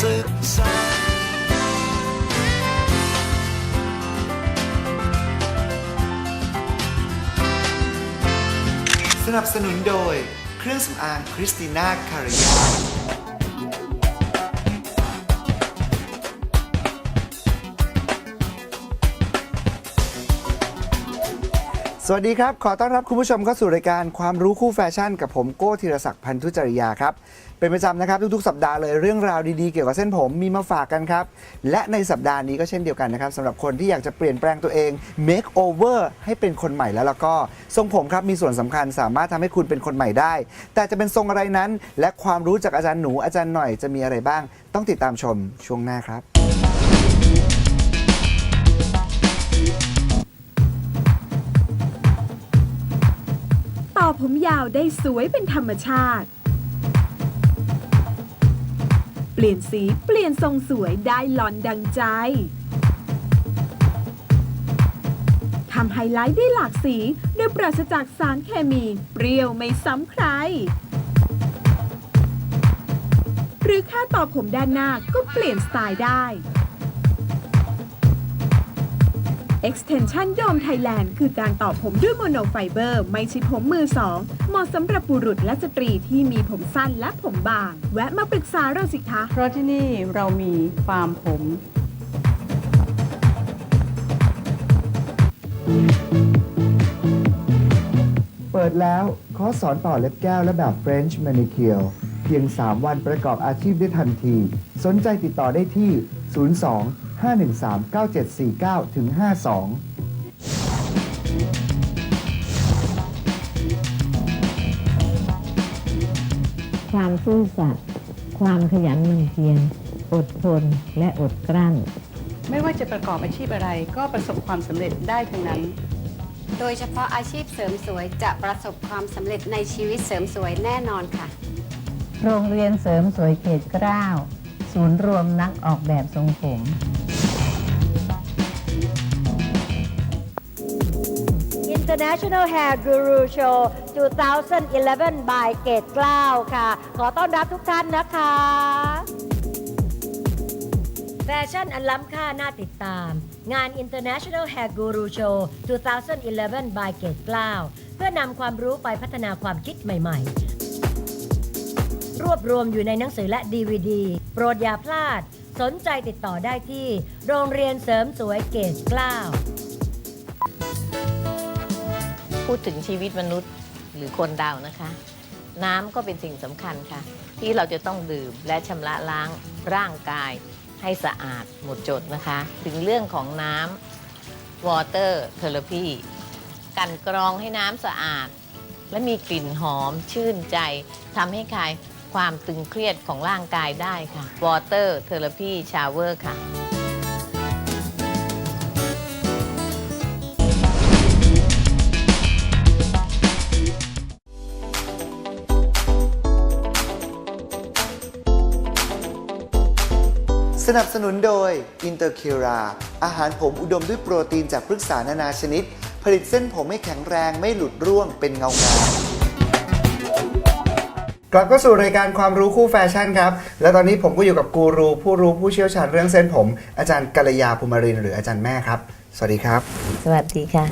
ศึกษา สนับสนุนโดยเครื่องสำอางคริสติน่าคาริยาสวัสดีครับ ขอต้อนรับคุณผู้ชมเข้าสู่รายการความรู้คู่แฟชั่นกับผมโก้ธีรศักดิ์พันธุจริยาครับ เป็นประจำนะครับทุกๆ สัปดาห์เลยเรื่องราวดีๆเกี่ยวกับเส้นผมมีมาฝากกันครับ และในสัปดาห์นี้ก็เช่นเดียวกันนะครับสำหรับคนที่อยากจะเปลี่ยนแปลงตัวเอง make over ให้เป็นคนใหม่แล้วแล้วก็ทรงผมครับมีส่วนสำคัญสามารถทำให้คุณเป็นคนใหม่ได้ แต่จะเป็นทรงอะไรนั้น และความรู้จากอาจารย์หนูอาจารย์หน่อยจะมีอะไรบ้าง ต้องติดตามชมช่วงหน้าครับต่อผมยาวได้สวยเป็นธรรมชาติ เปลี่ยนสีเปลี่ยนทรงสวยได้หลอนดังใจทำไฮไลท์ได้หลากสี โดยปราศจากสารเคมี เปรี้ยวไม่ซ้ำใคร หรือแค่ต่อผมด้านหน้าก็เปลี่ยนสไตล์ได้ Extension Dome Thailand คือการต่อผมด้วยโมโนไฟเบอร์ ไม่ใช่ผมมือสองเหมาะสำหรับบุรุษและสตรีที่มีผมสั้นและผมบาง แวะมาปรึกษาเราสิคะ เพราะที่นี่เรามีฟาร์มผม เปิดแล้วคอร์สสอนต่อเล็บแก้วและแบบ French Manicure เพียง 3 วันประกอบอาชีพได้ทันที สนใจติดต่อได้ที่ 02 513 9749 ถึง 52ความซื่อสัตย์ความขยันหมั่นเพียรอดทนและอดกลั้น ไม่ว่าจะประกอบอาชีพอะไรก็ประสบความสำเร็จได้ทั้งนั้น โดยเฉพาะอาชีพเสริมสวยจะประสบความสำเร็จในชีวิตเสริมสวยแน่นอนค่ะ โรงเรียนเสริมสวยเขตเกล้า ศูนย์รวมนักออกแบบทรงผม International Hair Guru Show 2011 by เกตกล้าวค่ะ ขอต้อนรับทุกท่านนะคะ แฟชั่นอันล้ำค่าน่าติดตาม งาน International Hair Guru Show 2011 by เกตกล้าว เพื่อนำความรู้ไปพัฒนาความคิดใหม่ ๆ รวบรวมอยู่ในหนังสือและ DVD โปรดอย่าพลาด สนใจติดต่อได้ที่ โรงเรียนเสริมสวยเกตกล้าวพูดถึงชีวิตมนุษย์หรือคนเรานะคะ น้ำก็เป็นสิ่งสำคัญค่ะ ที่เราจะต้องดื่มและชำระล้างร่างกายให้สะอาดหมดจดนะคะ ถึงเรื่องของน้ำ water therapy กันกรองให้น้ำสะอาด และมีกลิ่นหอมชื่นใจทำให้คลาย ความตึงเครียดของร่างกายได้ค่ะ water therapy shower ค่ะ สนับสนุนโดย อินเตอร์เคราอาหารผมอุดมด้วยโปรตีนจากพฤกษานานาชนิด ผลิตเส้นผมให้แข็งแรงไม่หลุดร่วงเป็นเงางาม กลับเข้าสู่รายการความรู้คู่แฟชั่นครับ และตอนนี้ผมก็อยู่กับกูรูผู้รู้ผู้เชี่ยวชาญเรื่องเส้นผม อาจารย์กัลยาภูมิรินทร์หรืออาจารย์แม่ครับ สวัสดีครับ สวัสดีค่ะ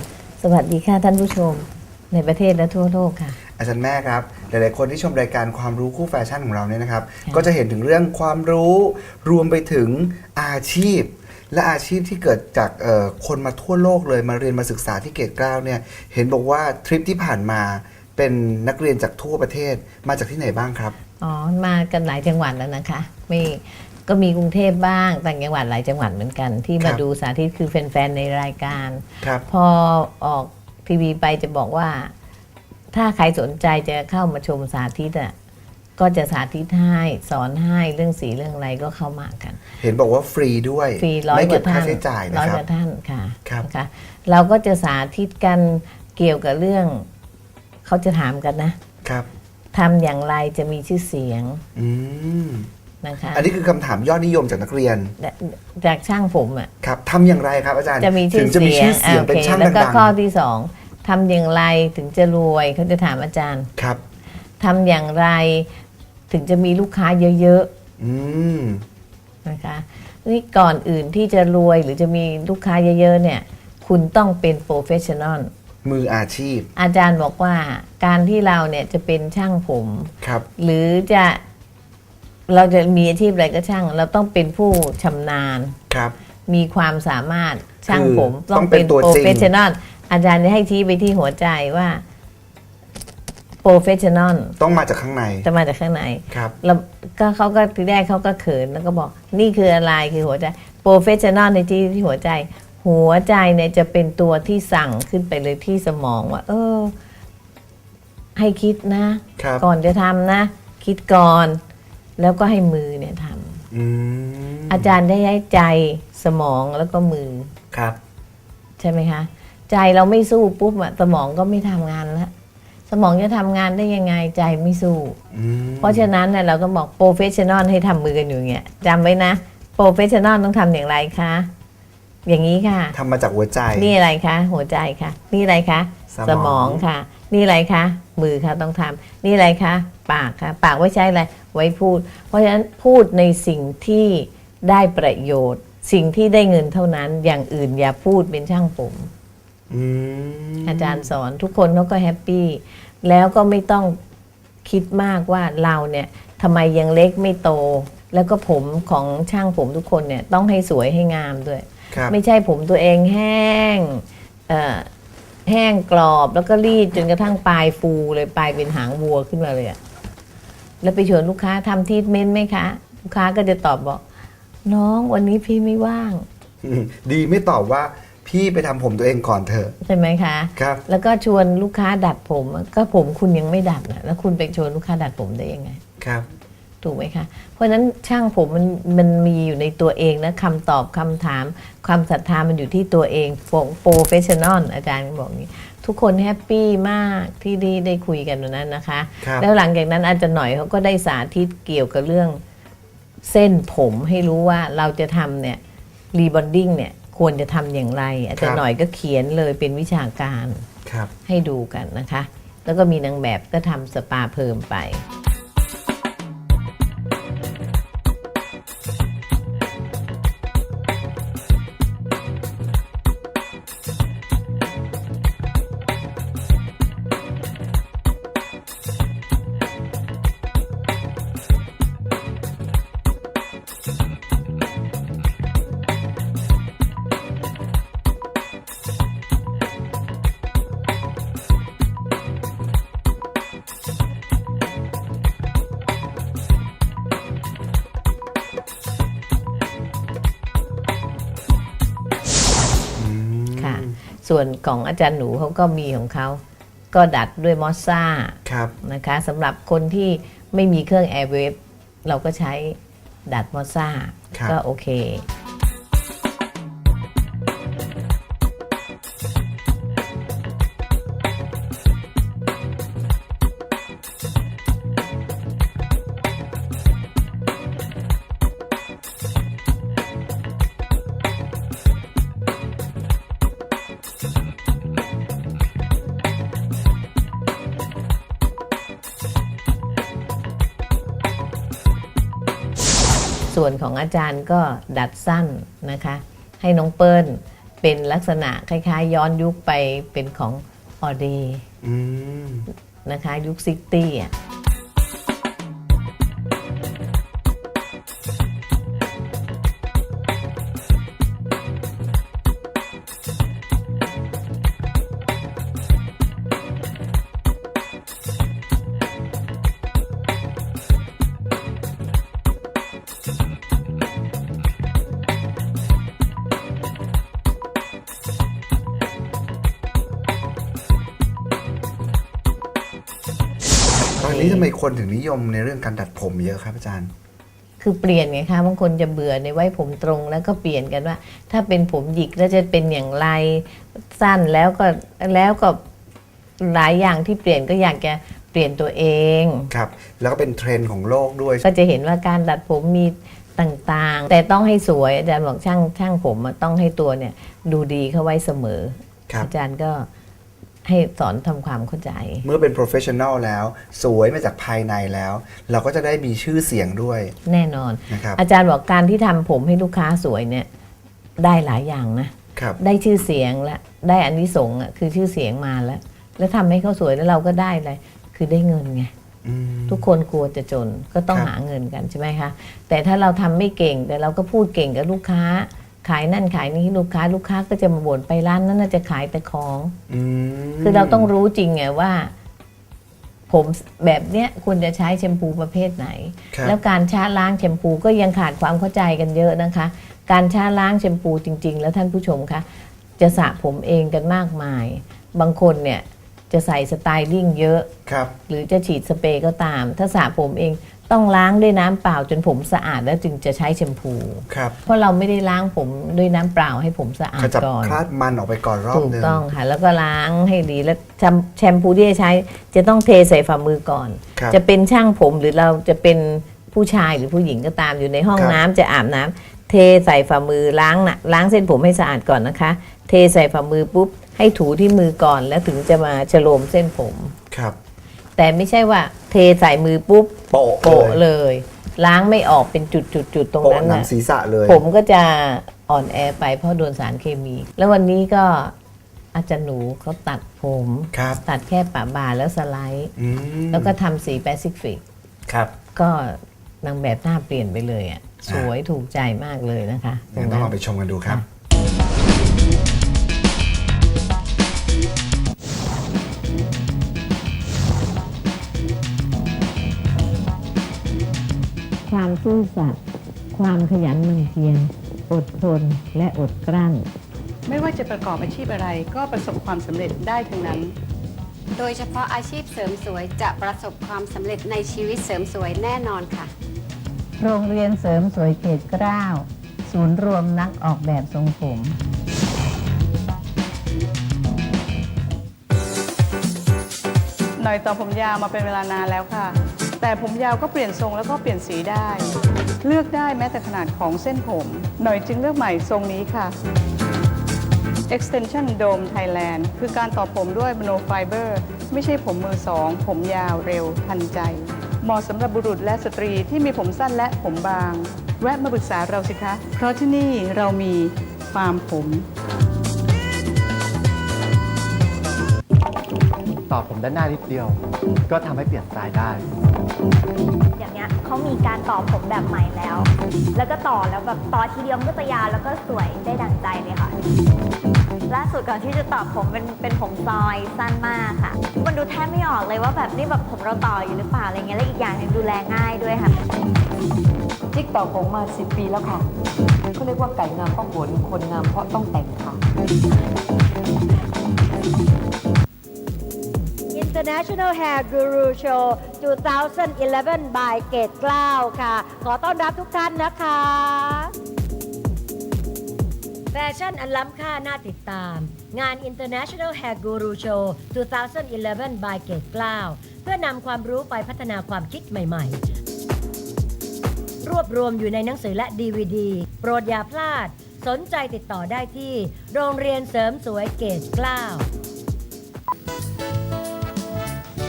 สวัสดีค่ะท่านผู้ชมในประเทศและทั่วโลกค่ะ อาจารย์แม่ครับ หลาย ๆ คนที่ชมรายการความรู้คู่แฟชั่นของเราเนี่ยนะครับ ก็จะเห็นถึงเรื่องความรู้รวมไปถึงอาชีพ และอาชีพที่เกิดจากเอ่อคนมาทั่วโลกเลยมาเรียนมาศึกษาที่เกตเกล้าเนี่ยเห็นบอกว่าทริปที่ผ่านมา เป็นนักเรียนจากทั่วประเทศมาจากที่ไหนบ้างครับ อ๋อ มากันหลายจังหวัดแล้วนะคะมีก็มีกรุงเทพบ้างต่างจังหวัดหลายจังหวัดเหมือนกัน ที่ครัมาบดูสาธิตคือแฟนๆในรายการ ครับ พอออกทีวีไปจะบอกว่า ถ้าใครสนใจจะเข้ามาชมสาธิตอะก็จะสาธิตให้สอนให้เรื่องสีเรื่องอะไรก็เข้ามากัน เห็นบอกว่าฟรีด้วยฟรีร้อยไม่กเก็บว่าค่าท่านใช้จ่ายนะร้อยครักบ ว่าท่านค่ะครับ นะคะเราก็จะสาธิตกันเกี่ยวกับเรื่อง เขาจะถามกันนะครับทำอย่างไรจะมีชื่อเสียงอืมนะคะอันนี้คือคำถามยอดนิยมจากนักเรียนจากช่างผมอะ ครับทำอย่างไรครับอาจารย์จะมีชื่ถึองจะมีเสียชื่งอเสียงอ่าเป็นโอเคช่างแล้วก็ดังข้อที่สองทำอย่างไรถึงจะรวยเขาจะถามอาจารย์ๆครับ ทำอย่างไรถึงจะมีลูกค้าเยอะอืมๆนะคะนี่ก่อนอื่นที่จะรวยหรือจะมีลูกค้าเยอะๆเนี่ย คุณต้องเป็นโปรเฟชชั่นอล มืออาชีพ อาจารย์บอกว่าการที่เราเนี่ยจะเป็นช่างผม ครับ หรือจะเราจะมีอาชีพอะไรก็ช่าง เราต้องเป็นผู้ชำนาญ ครับ มีความสามารถช่างคือผมต้องเป็นตัวโปรจริงเฟชชั่นอลอาจารย์จะให้ชี้ไปที่หัวใจว่าโปรเฟชชั่นอลต้องมาจากข้างใน จะมาจากข้างใน ครับ แล้วก็เขาก็ทีแรกเขาก็เขินแล้วก็บอกนี่คืออะไรคือหัวใจโปรเฟชชั่นอลในที่ที่หัวใจ หัวใจเนี่ยจะเป็นตัวที่สั่งขึ้นไปเลยที่สมองว่า เออ ให้คิดนะ ครับ ก่อนจะทำนะ คิดก่อน แล้วก็ให้มือเนี่ยทำอืมอาจารย์ได้ให้ใจสมองแล้วก็มือ ครับ ใช่ไหมคะ ใจเราไม่สู้ปุ๊บอะสมองก็ไม่ทำงานแล้วสมองจะทำงานได้ยังไงใจไม่สู้ อืมเพราะฉะนั้นเนี่ยเราก็บอกโปรเฟชชั่นอลให้ทำมือกันอยู่อย่างเงี้ยจำไว้นะโปรเฟชชั่นอลต้องทำอย่างไรคะ อย่างนี้ค่ะ ทำมาจากหัวใจ นี่อะไรคะ หัวใจค่ะ นี่อะไรคะสมองค่ะ นี่อะไรคะ มือค่ะต้องทำนี่อะไรคะ ปากค่ะ ปากไว้ใช้อะไร ไว้พูด เพราะฉะนั้นพูดในสิ่งที่ได้ประโยชน์ สิ่งที่ได้เงินเท่านั้น อย่างอื่นอย่าพูดเป็นช่างผม อืมอาจารย์สอนทุกคนเขาก็แฮปปี้แล้วก็ไม่ต้องคิดมากว่าเราเนี่ยทำไมยังเล็กไม่โต แล้วก็ผมของช่างผมทุกคนเนี่ยต้องให้สวยให้งามด้วย ครับ ไม่ใช่ผมตัวเองแห้งเอ่อแห้งกรอบแล้วก็รีดจนกระทั่งปลายฟูเลยปลายเป็นหางวัวขึ้นมาเลยอะแล้วไปชวนลูกค้าทำทีทเมนต์ไหมคะ ลูกค้าก็จะตอบบอก น้องวันนี้พี่ไม่ว่าง อืมดีไม่ตอบว่าพี่ไปทำผมตัวเองก่อนเถอะใช่ไหมคะ ครับ แล้วก็ชวนลูกค้าดัดผม ก็ผมคุณยังไม่ดัดนะแล้วคุณไปชวนลูกค้าดัดผมได้ยังไง ครับ ถูกไหมคะ เพราะฉะนั้นช่างผมมันมันมีอยู่ในตัวเองนะคำตอบคำถาม ความศรัทธามันอยู่ที่ตัวเองโปรเฟชชั่นอลอาจารย์ก็บอกอย่างนี้ ทุกคนแฮปปี้มากที่ได้ได้คุยกันวันนั้นนะคะ ครับแล้วหลังจากนั้นอาจารย์หน่อยเขาก็ได้สาธิตเกี่ยวกับเรื่องเส้นผมให้รู้ว่าเราจะทำเนี่ยรีบอนดิ้งเนี่ยควรจะทำอย่างไร อาจารย์หน่อยก็เขียนเลยเป็นวิชาการ ครับ ให้ดูกันนะคะ แล้วก็มีนางแบบก็ทำสปาเพิ่มไป ส่วนของอาจารย์หนูเขาก็มีของเขา ก็ดัดด้วยมอสซ่าครับ นะคะสำหรับคนที่ไม่มีเครื่องแอร์เวฟเราก็ใช้ดัดมอสซ่าครับ ก็โอเค วนของอาจารย์ก็ดัดสั้นนะคะ ให้น้องเปิ้ลเป็นลักษณะคล้ายๆ ย้อนยุคไปเป็นของออดีนะคะ ยุคซิตี้อะ คนถึงนิยมในเรื่องการดัดผมเยอะครับอาจารย์ คือเปลี่ยนไงคะบางคนจะเบื่อในไว้ผมตรงแล้วก็เปลี่ยนกันว่า ถ้าเป็นผมหยิกแล้วจะเป็นอย่างไรสั้นแล้วก็แล้วก็หลายอย่างที่เปลี่ยนก็อยากจะเปลี่ยนตัวเอง ครับ แล้วก็เป็นเทรนด์ของโลกด้วย ก็จะเห็นว่าการดัดผมมีต่างๆ แต่ต้องให้สวยอาจารย์บอกช่างช่างผมอะต้องให้ตัวเนี่ยดูดีเข้าไว้เสมอครับอาจารย์ก็ ให้สอนทำความเข้าใจ เมื่อเป็น professional แล้ว สวยมาจากภายในแล้ว เราก็จะได้มีชื่อเสียงด้วยแน่นอน นะครับอาจารย์บอกการที่ทำผมให้ลูกค้าสวยเนี่ยได้หลายอย่างนะ ครับ ได้ชื่อเสียงและได้อันนี้สงส์อะคือชื่อเสียงมาแล้ว แล้วทำให้เขาสวยแล้วเราก็ได้อะไรคือได้เงินไง อืม ทุกคนกลัวจะจนก็ต้องครับ หาเงินกันใช่ไหมคะ แต่ถ้าเราทำไม่เก่งแต่เราก็พูดเก่งกับลูกค้า ขายนั่นขายนี่ให้ลูกค้าลูกค้าก็จะมาบ่นไปร้านนั้นน่าจะขายแต่ของ อืมคือเราต้องรู้จริงไงว่า ผมแบบเนี้ยควรจะใช้แชมพูประเภทไหน ครับแล้วการชาล้างแชมพูก็ยังขาดความเข้าใจกันเยอะนะคะ การชาล้างแชมพูจริง ๆ แล้วท่านผู้ชมคะจะสระผมเองกันมากมาย บางคนเนี่ยจะใส่สไตลิ่งเยอะ ครับ หรือจะฉีดสเปรย์ก็ตาม ถ้าสระผมเอง ต้องล้างด้วยน้ำเปล่าจนผมสะอาดแล้วจึงจะใช้แชมพู ครับเพราะเราไม่ได้ล้างผมด้วยน้ำเปล่าให้ผมสะอาขดจับก่อนคลาดมันออกไปก่อนรอบถูกหนึ่ง ต้องค่ะ แล้วก็ล้างให้ดีแล้วแชมแชมพูที่จะใช้ จะต้องเทใส่ฝ่ามือก่อน ครับจะเป็นช่างผมหรือเราจะเป็นผู้ชายหรือผู้หญิงก็ตามอยู่ในห้องครับน้ำจะอาบน้ำเทใส่ฝ่ามือล้างนะล้างเส้นผมให้สะอาดก่อนนะคะ เทใส่ฝ่ามือปุ๊บให้ถูที่มือก่อนแล้วถึงจะมาฉโลมเส้นผม ครับ แต่ไม่ใช่ว่าเทใส่มือปุ๊บโปะโปะเลยเลยล้างไม่ออกเป็นจุดๆๆตรงโปะนั้นหนังน่ะศีรษะเลยผมก็จะอ่อนแอไปเพราะโดนสารเคมี แล้ววันนี้ก็อาจารย์หนูเขาตัดผม ครับตัดแค่ปะบ่าแล้วสไลด์ อืมแล้วก็ทำสีแปซิฟิก ครับ ก็นางแบบหน้าเปลี่ยนไปเลยอะ สวยถูกใจมากเลยนะคะตรงั้นงต้อนั้งนลองไปชมกันดูครับ ซื่อสัตย์ความขยันหมั่นเพียรอดทนและอดกลั้น ไม่ว่าจะประกอบอาชีพอะไรก็ประสบความสำเร็จได้ทั้งนั้น โดยเฉพาะอาชีพเสริมสวยจะประสบความสำเร็จในชีวิตเสริมสวยแน่นอนค่ะ โรงเรียนเสริมสวยเขตเกล้า ศูนย์รวมนักออกแบบทรงผม หน่อยต่อผมยาวมาเป็นเวลานานแล้วค่ะ แต่ผมยาวก็เปลี่ยนทรงแล้วก็เปลี่ยนสีได้ เลือกได้แม้แต่ขนาดของเส้นผม หน่อยจึงเลือกใหม่ทรงนี้ค่ะ Extension Dome Thailand คือการต่อผมด้วย Mono Fiber ไม่ใช่ผมมือสอง ผมยาวเร็วทันใจ เหมาะสำหรับบุรุษและสตรีที่มีผมสั้นและผมบาง แวะมาปรึกษาเราสิคะ เพราะที่นี่เรามีฟาร์มผม ต่อผมด้านหน้านิดเดียว ก็ทำให้เปลี่ยนสไตล์ได้ อย่างเนี้ยเขามีการต่อผมแบบใหม่แล้ว แล้วก็ต่อแล้วแบบต่อทีเดียวมันก็จะยาวแล้วก็สวยได้ดังใจเลยค่ะ ล่าสุดก่อนที่จะต่อผมเป็นเป็นผมซอยสั้นมากค่ะ มันดูแทบไม่ออกเลยว่าแบบนี่แบบผมเราต่ออยู่หรือเปล่าอะไรเงี้ยและอีกอย่างหนึงดูแลง่ายด้วยค่ะจิ๊กต่อผมมา 10 ปีแล้วค่ะเขาเรียกว่าไก่งามเพราะขนคนงามเพราะต้องแต่งค่ะ International Hair Guru Show 2011 by เกตกล้าวค่ะ ขอต้อนรับทุกท่านนะคะ แฟชั่นอันล้ำค่าน่าติดตาม งาน International Hair Guru Show 2011 by เกตกล้าว เพื่อนำความรู้ไปพัฒนาความคิดใหม่ ๆ รวบรวมอยู่ในหนังสือและ DVD โปรดอย่าพลาด สนใจติดต่อได้ที่ โรงเรียนเสริมสวยเกตกล้าว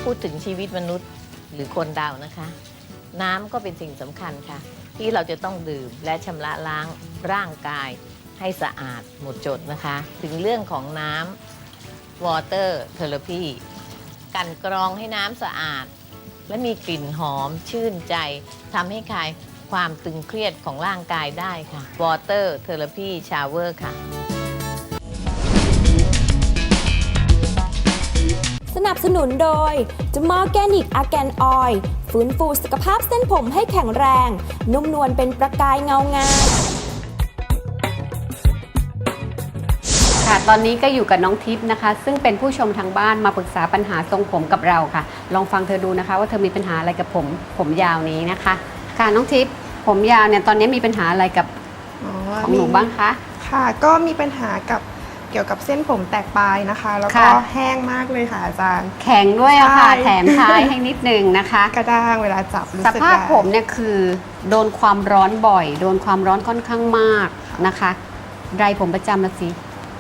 พูดถึงชีวิตมนุษย์หรือคนเรานะคะ น้ำก็เป็นสิ่งสำคัญค่ะ ที่เราจะต้องดื่มและชำระล้างร่างกายให้สะอาดหมดจดนะคะ ถึงเรื่องของน้ำ water therapy กันกรองให้น้ำสะอาด และมีกลิ่นหอมชื่นใจทำให้คลายความตึงเครียดของร่างกายได้ค่ะ water therapy shower ค่ะ สนับสนุนโดยจมอร์แกนิกอาแกนออยฟื้นฟูสุขภาพเส้นผมให้แข็งแรง นุ่มนวลเป็นประกายเงางามค่ะค่ะ ตอนนี้ก็อยู่กับน้องทิพย์นะคะ ซึ่งเป็นผู้ชมทางบ้านมาปรึกษาปัญหาทรงผมกับเราค่ะ ลองฟังเธอดูนะคะ ว่าเธอมีปัญหาอะไรกับผมผมยาวนี้นะคะ ค่ะน้องทิพย์ผมยาวเนี่ยตอนนี้มีปัญหาอะไรกับของหนูบ้างคะ ค่ะ ก็มีปัญหากับ เกี่ยวกับเส้นผมแตกปลายนะคะ แล้วก็ค่ะ แห้งมากเลยค่ะอาจารย์ แข็งด้วยอะค่ะ ใช่ แถมท้ายให้นิดนึงนะคะ กระด้างเวลาจับรู้สสึกภาพได้ ผมเนี่ยคือโดนความร้อนบ่อย โดนความร้อนค่อนข้างมากนะคะไรผมประจำละสิ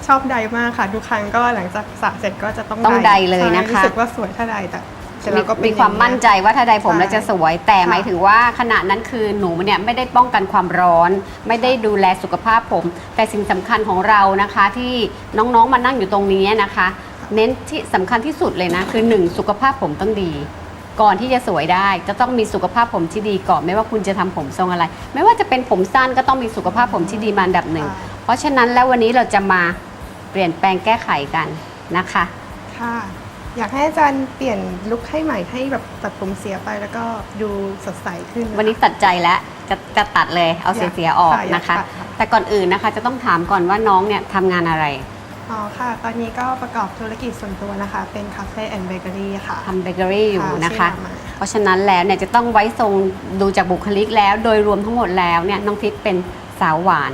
ชอบใดมากค่ะ ทุกครั้งก็หลังจากสระเสร็จก็จะต้องต้องใดเลยนะคะใช่รู้สึกว่าสวยถ้าใดแต่ เสร็จแล้วก็เป็นมีความอย่งเงี้ยมั่นใจว่าถ้าใดผมใช่แล้วจะสวย แต่ค่ะหมายถึงว่าขณะนั้นคือหนูเนี่ยไม่ได้ป้องกันความร้อน ไม่ได้ดูแลสุขภาพผม แต่สิ่งสำคัญของเรานะคะ ที่น้องๆมานั่งอยู่ตรงนี้นะคะ เน้นที่สำคัญที่สุดเลยนะคือหนึ่งสุขภาพผมต้องดี ก่อนที่จะสวยได้จะต้องมีสุขภาพผมที่ดีก่อนไม่ว่าคุณจะทำผมทรงอะไร ไม่ว่าจะเป็นผมสั้นก็ต้องมีสุขภาพผมที่ดีมาอันดับหนึ่ง เพราะฉะนั้นแล้ววันนี้เราจะมาเปลี่ยนแปลงแก้ไขกันนะคะ ค่ะ อยากให้อาจารย์เปลี่ยนลุคให้ใหม่ให้แบบตัดผมเสียไปแล้วก็ดูสดใสขึ้นนะคะวันนี้ตัดใจแล้วจะจะตัดเลยเอาอยากเสียๆออกค่ะอยากนะคะตัดค่ะแต่ก่อนอื่นนะคะจะต้องถามก่อนว่าน้องเนี่ยทำงานอะไรอ๋อค่ะ ตอนนี้ก็ประกอบธุรกิจส่วนตัวนะคะ เป็นคาเฟ่แอนด์เบเกอรี่ค่ะทำเบเกอรี่อยู่นะคะชื่อร้ามาเพราะฉะนั้นแล้วเนี่ยจะต้องไว้ทรงดูจากบุคลิกแล้วโดยรวมทั้งหมดแล้วเนี่ยน้องทิพย์เป็นสาวหวาน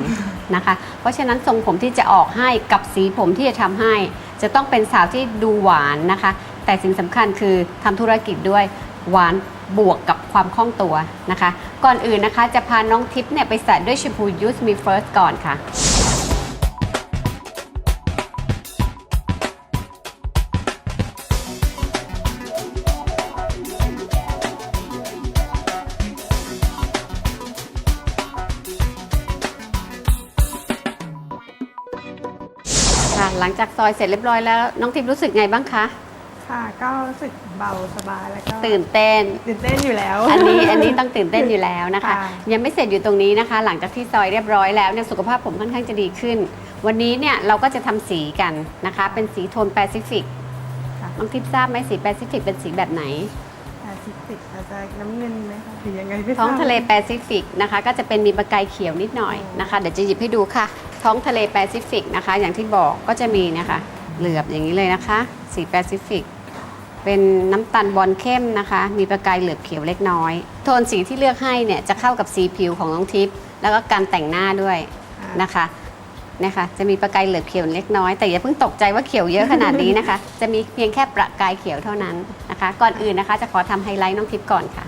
นะคะ เพราะฉะนั้นทรงผมที่จะออกให้กับสีผมที่จะทำให้ จะต้องเป็นสาวที่ดูหวานนะคะ แต่สิ่งสำคัญคือทำธุรกิจด้วยหวานบวกกับความคล่องตัวนะคะ ก่อนอื่นนะคะจะพาน้องทิพย์เนี่ยไปสระด้วยแชมพูยูสมีเฟิร์สก่อนค่ะ ลังจากซอยเสร็จเรียบร้อยแล้วน้องทิพย์รู้สึกไงบ้างคะค่ะก็รู้สึกเบาสบายแล้วก็ตื่นเต้น ตื่นเต้นอยู่แล้ว อันนี้อันนี้ต้องตื่นเต้นอยู่แล้วนะคะ ค่ะ ยังไม่เสร็จอยู่ตรงนี้นะคะ หลังจากที่ซอยเรียบร้อยแล้วเนี่ยสุขภาพผมค่อนข้างจะดีขึ้น วันนี้เนี่ยเราก็จะทำสีกันนะคะ เป็นสีโทนแปซิฟิกน้องทิพย์ทราบไหมสีแปซิฟิกเป็นสีแบบไหนแปซิฟิกอาจจะน้ำเงินไหมคะหรือยังไงไม่ทราบ ท้องทะเลแปซิฟิกนะคะ ก็จะเป็นมีประกายเขียวนิดหน่อยนะคะ เดี๋ยวจะหยิบให้ดูค่ะท้องทะเลแปซิฟิกนะคะ อย่างที่บอกก็จะมีนะคะเหลือบอย่างนี้เลยนะคะ สีแปซิฟิกเป็นน้ำตาลบอลเข้มนะคะ มีประกายเหลือบเขียวเล็กน้อย โทนสีที่เลือกให้เนี่ยจะเข้ากับสีผิวของน้องทิพย์แล้วก็การแต่งหน้าด้วยนะคะนะคะจะมีประกายเหลือบเขียวเล็กน้อย แต่อย่าเพิ่งตกใจว่าเขียวเยอะขนาดนี้นะคะ จะมีเพียงแค่ประกายเขียวเท่านั้นนะคะ ก่อนอื่นนะคะ จะขอทำไฮไลท์น้องทิพย์ก่อนค่ะ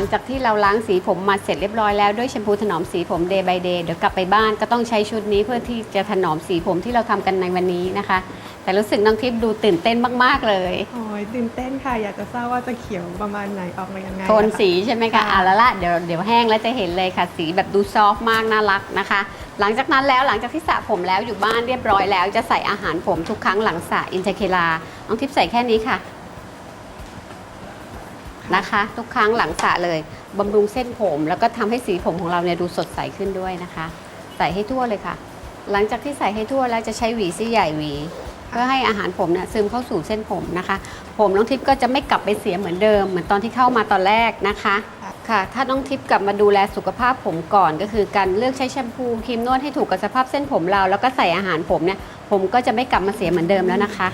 ลังจากที่เราล้างสีผมมาเสร็จเรียบร้อยแล้วด้วยแชมพูถนอมสีผม day by day เดี๋ยวกลับไปบ้านก็ต้องใช้ชุดนี้เพื่อที่จะถนอมสีผมที่เราทำกันในวันนี้นะคะ แต่รู้สึกน้องทิพย์ดูตื่นเต้นมาก ๆ เลย โอ้ยตื่นเต้นค่ะ อยากจะทราบว่าจะเขียวประมาณไหนออกมายังไงโทนนะคะสีใช่ไหมคะอะแล้วละเดี๋ยวเดี๋ยวแห้งแล้วจะเห็นเลยค่ะ สีแบบดูซอฟต์มากน่ารักนะคะ หลังจากนั้นแล้วหลังจากที่สระผมแล้วอยู่บ้านเรียบร้อยแล้ว จะใส่อาหารผมทุกครั้งหลังสระอินเทเคลาน้องทิพย์ใส่แค่นี้ค่ะ นะคะ ทุกครั้งหลังสระเลยบำรุงเส้นผม แล้วก็ทำให้สีผมของเราเนี่ยดูสดใสขึ้นด้วยนะคะ ใส่ให้ทั่วเลยค่ะ หลังจากที่ใส่ให้ทั่วแล้วจะใช้หวีซี่ใหญ่หวี เพื่อให้อาหารผมเนี่ยซึมเข้าสู่เส้นผมนะคะ ผมน้องทิพย์ก็จะไม่กลับไปเสียเหมือนเดิม เหมือนตอนที่เข้ามาตอนแรกนะคะค่ะถ้าน้องทิพย์กลับมาดูแลสุขภาพผมก่อนก็คือการเลือกใช้แชมพูครีมนวดให้ถูกกับสภาพเส้นผมเรา แล้วก็ใส่อาหารผมเนี่ยผมก็จะไม่กลับมาเสียเหมือนเดิมแล้วนะคะ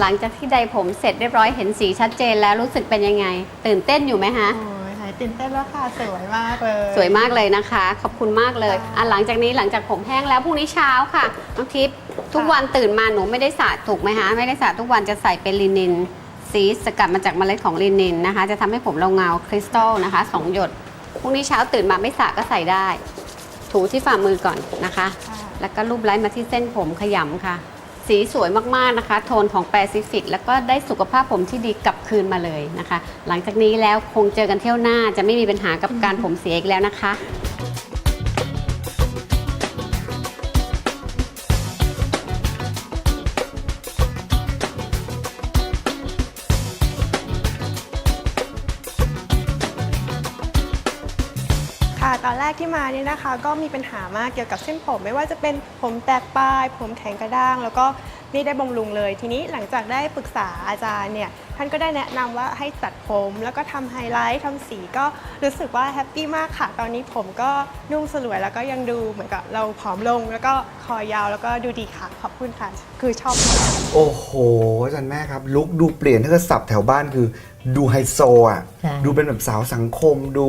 หลังจากที่ใดผมเสร็จเรียบร้อยเห็นสีชัดเจนแล้วรู้สึกเป็นยังไง ตื่นเต้นอยู่ไหมฮะโอ้ยหายตื่นเต้นแล้วค่ะสวยมากเลย สวยมากเลยนะคะ ขอบคุณมากเลยอะหลังจากนี้หลังจากผมแห้งแล้วพรุ่งนี้เช้าค่ะน้องทิพย์ทุกวันตื่นมาหนูไม่ได้สระถูกไหมคะไม่ได้สระทุกวันจะใส่เป็นลินิน สีสกัดมาจากเมล็ดของลินินนะคะ จะทำให้ผมเราเงาคริสตัลนะคะสองหยดพรุ่งนี้เช้าตื่นมาไม่สระก็ใส่ได้ ถูที่ฝ่ามือก่อนนะคะแล้วก็รูปไล้มาที่เส้นผมขยำค่ะ สีสวยมากๆนะคะ โทนของแปซิฟิกแล้วก็ได้สุขภาพผมที่ดีกลับคืนมาเลยนะคะ หลังจากนี้แล้วคงเจอกันเที่ยวหน้าจะไม่มีปัญหากับการผมเสียอีกแล้วนะคะ ตอนแรกที่มาเนี่ยนะคะ ก็มีปัญหามากเกี่ยวกับเส้นผม ไม่ว่าจะเป็นผมแตกปลาย ผมแข็งกระด้าง แล้วก็ไม่ได้บำรุงเลย ทีนี้หลังจากได้ปรึกษาอาจารย์เนี่ยท่านก็ได้แนะนำว่าให้ตัดผม แล้วก็ทำไฮไลท์ทำสีก็รู้สึกว่าแฮปปี้มากค่ะ ตอนนี้ผมก็นุ่มสลวยแล้วก็ยังดูเหมือนกับเราผอมลง แล้วก็คอยาวแล้วก็ดูดีค่ะขอบคุณค่ะ คือชอบมากโอ้โหอาจารย์แม่ครับ ลุกดูเปลี่ยนถ้าเกิดสับแถวบ้านคือ ดูไฮโซอะใช่ดูเป็นแบบสาวสังคมดู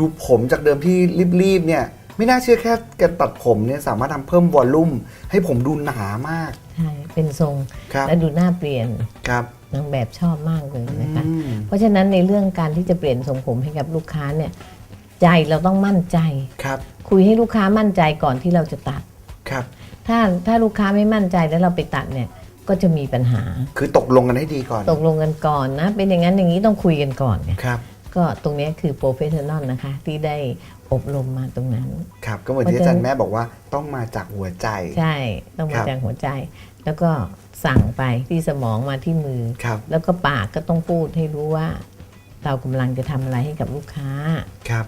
ดูผมจากเดิมที่รีบๆเนี่ยไม่น่าเชื่อแค่การตัดผมเนี่ยสามารถทำเพิ่มวอลลุ่มให้ผมดูหนามาก ใช่เป็นทรงครับ และดูหน้าเปลี่ยนครับ นางแบบชอบมากเลยนะคะ อืม เพราะฉะนั้นในเรื่องการที่จะเปลี่ยนทรงผมให้กับลูกค้าเนี่ยใจเราต้องมั่นใจ ครับคุยให้ลูกค้ามั่นใจก่อนที่เราจะตัด ครับ ถ้าถ้าลูกค้าไม่มั่นใจแล้วเราไปตัดเนี่ยก็จะมีปัญหา คือตกลงกันให้ดีก่อนตกลงกันก่อนนะ เป็นอย่างนั้นอย่างนี้ต้องคุยกันก่อนไงครับ ก็ตรงเนี้ยคือโปรเฟชชั่นอลนะคะ ที่ได้อบรมมาตรงนั้น ครับ ก็เหมือนที่อาจารย์แม่บอกว่าต้องมาจากหัวใจ ใช่ ต้องคมารับจากหัวใจ แล้วก็สั่งไปที่สมองมาที่มือครับแล้วก็ปากก็ต้องพูดให้รู้ว่า เรากำลังจะทำอะไรให้กับลูกค้า ครับ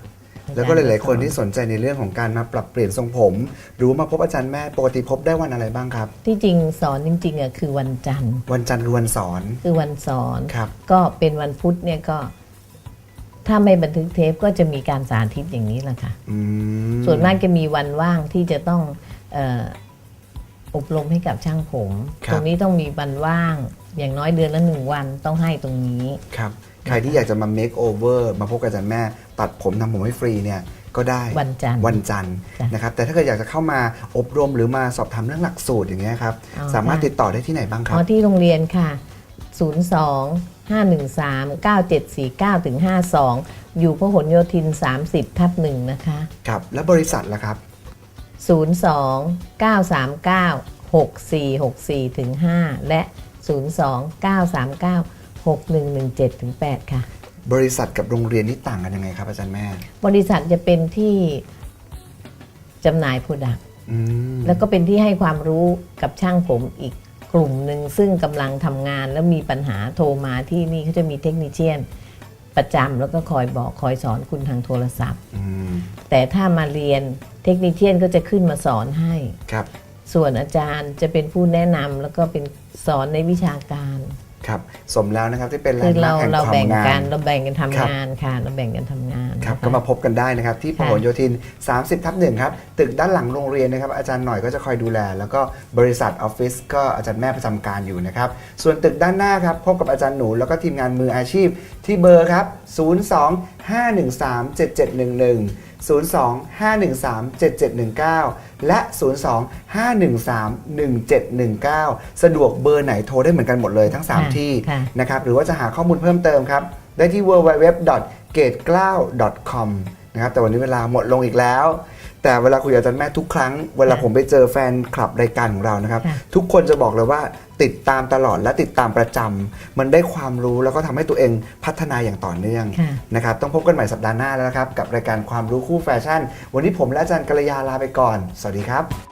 แล้วก็หลาย ๆ คนที่สนใจในเรื่องของการมาปรับเปลี่ยนทรงผมหรือว่ามาพบอาจารย์แม่ปกติพบได้วันอะไรบ้างครับ ที่จริงสอนจริงๆอะคือวันจันทร์ วันจันทร์คือวันสอน คือวันสอน ครับ ก็เป็นวันพุธเนี่ยก็ ถ้าไม่บันทึกเทปก็จะมีการสาธิตอย่างนี้แหละค่ะ อืมส่วนมากจะมีวันว่างที่จะต้องเอออบรมให้กับช่างผม ครับ ตรงนี้ต้องมีวันว่าง อย่างน้อยเดือนละหนึ่งวันต้องให้ตรงนี้ ครับ ใครที่อยากจะมา make over มาพบกับอาจารย์แม่ ตัดผมทำผมให้ฟรีเนี่ยก็ได้วันจันทร์วันจันทร์จ้ะนะครับ แต่ถ้าเกิดอยากจะเข้ามาอบรมหรือมาสอบถามเรื่องหลักสูตรอย่างเงี้ยครับ อ๋อสามารถได้ ติดต่อได้ที่ไหนบ้างครัอ๋บ อที่โรงเรียนค่ะ 02 513 9749ถึง52 อยู่พหลโยธิน 30 ทับหนึ่งนะคะ ครับ แล้วบริษัทล่ะครับ 02 939 6464ถึง5และ 02 939 6117ถึง8ค่ะ บริษัทกับโรงเรียนนี่ต่างกันยังไงครับอาจารย์แม่บริษัทจะเป็นที่จำหน่ายโปรดักต์อืม แล้วก็เป็นที่ให้ความรู้กับช่างผมอีก กลุ่มหนึ่งซึ่งกำลังทำงานแล้วมีปัญหาโทรมาที่นี่เขาจะมีเทคนิชเชียนประจำแล้วก็คอยบอกคอยสอนคุณทางโทรศัพท์ อืมแต่ถ้ามาเรียนเทคนิชเชียนก็จะขึ้นมาสอนให้ ครับ ส่วนอาจารย์จะเป็นผู้แนะนำแล้วก็เป็นสอนในวิชาการ ครับสมแล้วนะครับที่เป็นแลคืนอด์มาเราร์คแห่งเราความแบ่งงากันนเราแบ่งกันครับทำงานค่ะ เราแบ่งกันทำงานครับนะคะก็มาพบกันได้นะครับ ที่พค่ะหลโยธิน 30 ทับหนึ่งครับตึกด้านหลังโรงเรียนนะครับอาจารย์หน่อยก็จะคอยดูแล แล้วก็บริษัทออฟฟิศก็อาจารย์แม่ประจำการอยู่นะครับ ส่วนตึกด้านหน้าครับพบกับอาจารย์หนูแล้วก็ทีมงานมืออาชีพที่เบอร์ครับ 02 513 7711 02 513 7719 และ 02 513 1719 สะดวกเบอร์ไหนโทรได้เหมือนกันหมดเลยทั้งค่ะ3ที่ค่ะนะครับ หรือว่าจะหาข้อมูลเพิ่มเติมครับ ได้ที่ www.gateglau.com นะครับ แต่วันนี้เวลาหมดลงอีกแล้ว แต่เวลาคุยกับอาจารย์แม่ทุกครั้ง เวลาผมไปเจอแฟนคลับรายการของเรานะครับค่ะทุกคนจะบอกเลยว่า ติดตามตลอดและติดตามประจำมันได้ความรู้แล้วก็ทำให้ตัวเองพัฒนาอย่างต่อเนื่องค่ะ นะครับต้องพบกันใหม่สัปดาห์หน้าแล้วนะครับ กับรายการความรู้คู่แฟชั่น วันนี้ผมและอาจารย์กัลยาลาไปก่อน สวัสดีครับ